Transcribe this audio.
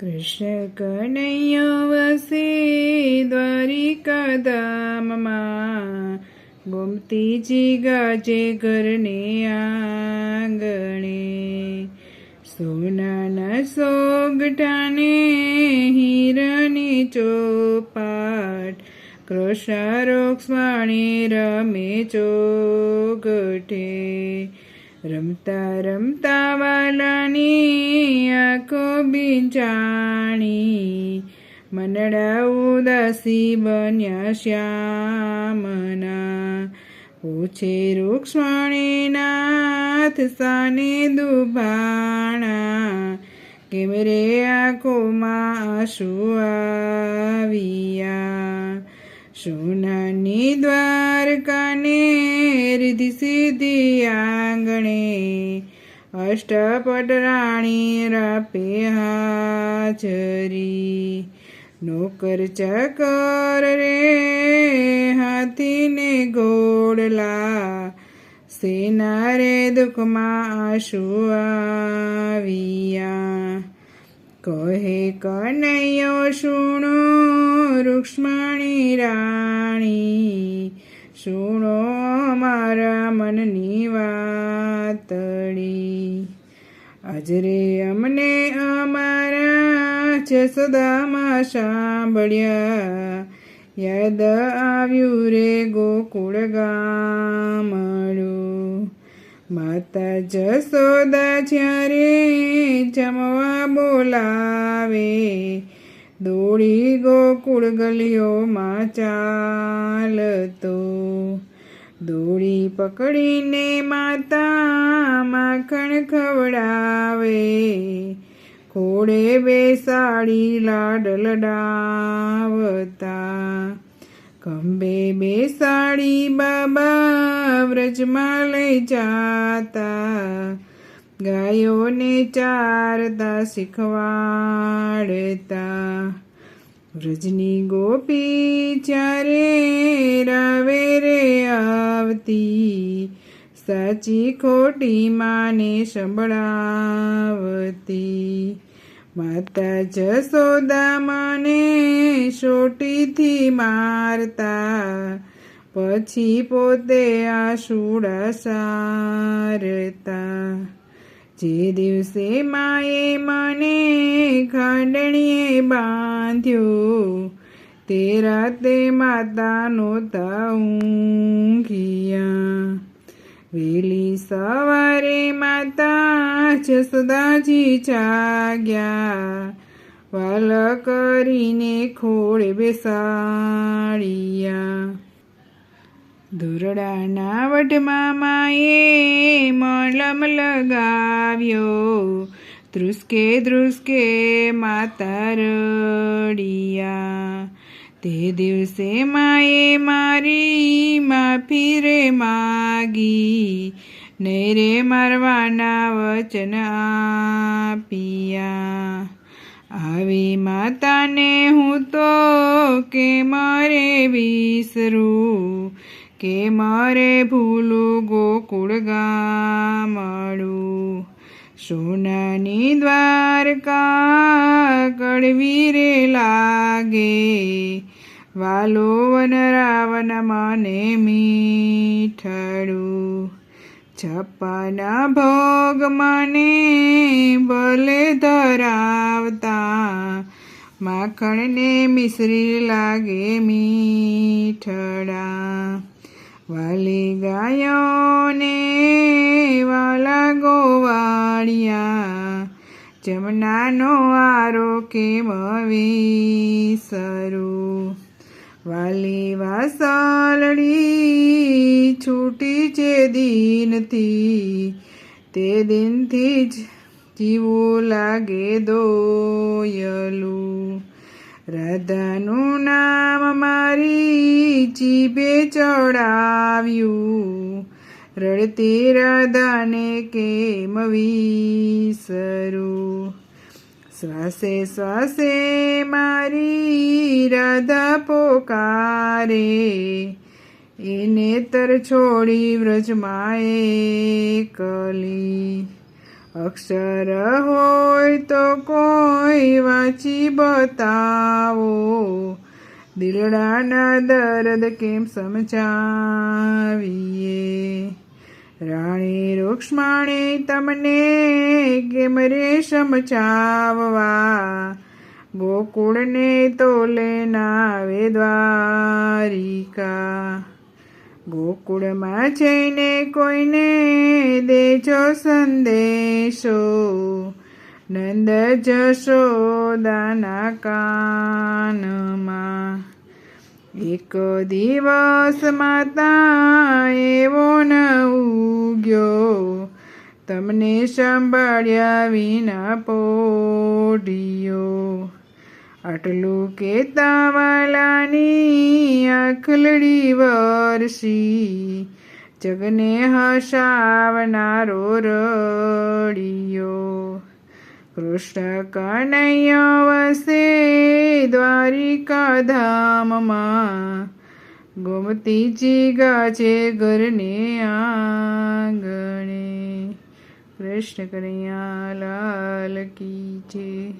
કૃષ્ણ કનૈયો વસે દ્વારિકા ધામમાં ગોમતીજી ગાજે ઘરને આંગણે. સોનાના સોગટાને હીરની ચોપાટ કૃષ્ણ રોક્ષવાણી રમે ચોગઠે. રમતા રમતા વાલાની આંખો બીજાણી મનડા ઉદાસી બન્યા શ્યામના. પૂછે રૂક્ષ્મણીનાથ સાને દુભાણા. કેમ રે આંખોમાં આંસુ આવ્યા? સોનાની દ્વારકાને રીધિ સીધી આંગણે અષ્ટપટ રાણી રાપે હાજરી. નોકર ચકર રે હાથીને ગોડલા સેના રે દુઃખમાં આંસુ આવ્યા. કહે કનૈયો શુણો રૂક્ષ્મણી રાણી. શુણો મારા મનની વાતડી. આજરે અમને અમારા જસદામાં સાંભળ્યા. યાદ આવ્યું રે ગોકુળ ગામડું. માતા જસોદા જ્યારે જમવા બોલાવે, દોડી ગોકુળ ગલીઓમાં ચાલતો. દોડી પકડીને માતા માખણ ખવડાવે ખોડે બેસાડી લાડ લડાવતા. ખંભે બેસાડી બાબા વ્રજમાં લઈ જાતા. ગાયોને ચારતા શીખવાડતા. વ્રજની ગોપી ચારે રાવે રે આવતી, સાચી ખોટી માને સંભળાવતી. માતા જસોદા મને સોટીથી મારતા, પછી પોતે આશુડા સારતા. જે દિવસે માએ મને ખાંડણીએ બાંધ્યો, તે રાતે માતાનો ઊંઘિયા. વેલી સવારે માતા જસદાજી જાગ્યા વાલ કરીને ખોળે બેસાડિયા. દુરડાના વટમાં માએ મલમ લગાવ્યો. ધ્રુસકે ધ્રુસકે માતા રડિયા. તે દિવસે માએ મારી માફી રે માગી. ને મારવાના વચન આપ્યા. આવી માતાને હું તો કે મારે વિસરું, કે મારે ભૂલું ગોકુળ ગામડું. સોનાની દ્વારકા કડવી રે લાગે વાલો વન રાવણ મને મીઠડું. છપ્પના ભોગ મને ભલે ધરાવતા. માખણને મિશ્રી લાગે મીઠડા. વાલી ગાયોને વાલા ગોવાળિયા. જમનાનો આરો કેમ વિસરું? વાલી વાસાલડી છૂટી છે દિનથી, તે દિનથી જ જીવું લાગે દોયલું. રાધાનું નામ મારી જીભે ચડાવ્યું. રડતી રાધાને કેમ વિસરું? શ્વાસે શ્વાસે મારી રાધા પોકારે એને તર છોડી વ્રજમાં કલી અક્ષર હોય તો કોઈ વાંચી બતાવો દિલડાના દર્દ કેમ સમજાવીએ રાણી રૂક્ષ્મણી તમને કેમ રે સમજાવવા? ગોકુળને તો લેનાવે દ્વારિકા. ગોકુળમાં જઈને કોઈને દેજો સંદેશો. નંદ જશોદાના કાનમાં એક દિવસ માતા એવો ન ઉગ્યો. તમને સંભાળ્યા વિના પોઢિયો. આટલું કેતા વાલાની આખલડી વરસી. જગને હસાવનારો રડિયો. કૃષ્ણ કનૈયા વસે દ્વારિકા ધામમાં. ગોમતીજી ગાજે ઘરને આંગણે. કૃષ્ણ કનૈયા લાલ કી જય.